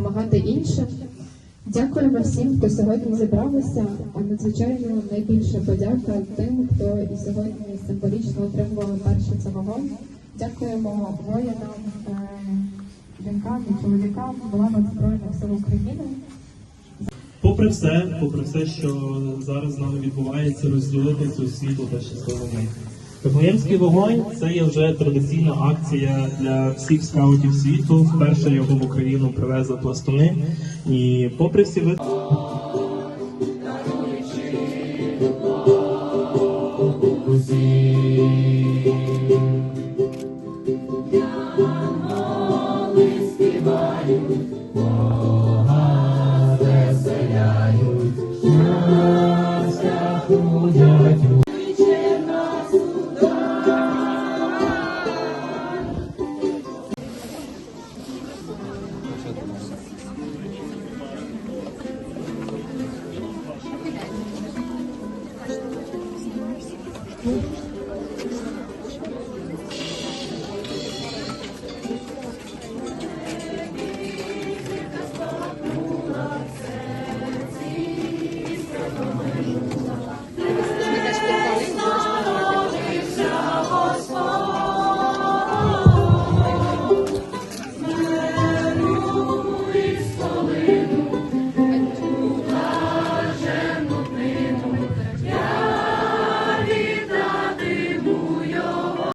допомагати іншим. Дякуємо всім, хто сьогодні зібралися. А надзвичайно найбільша подяка тим, хто і сьогодні символічно отримували перший це вогонь. Дякуємо воїнам, е, жінкам і чоловікам в лавах Збройних сил України. Попри все, попри все, що зараз з нами відбувається, розділити цю світло та щасливу мить. Вифлеємський вогонь це є вже традиційна акція для всіх скаутів світу. Вперше його в Україну привезли пластуни. І попри всі ви. Бога 嗯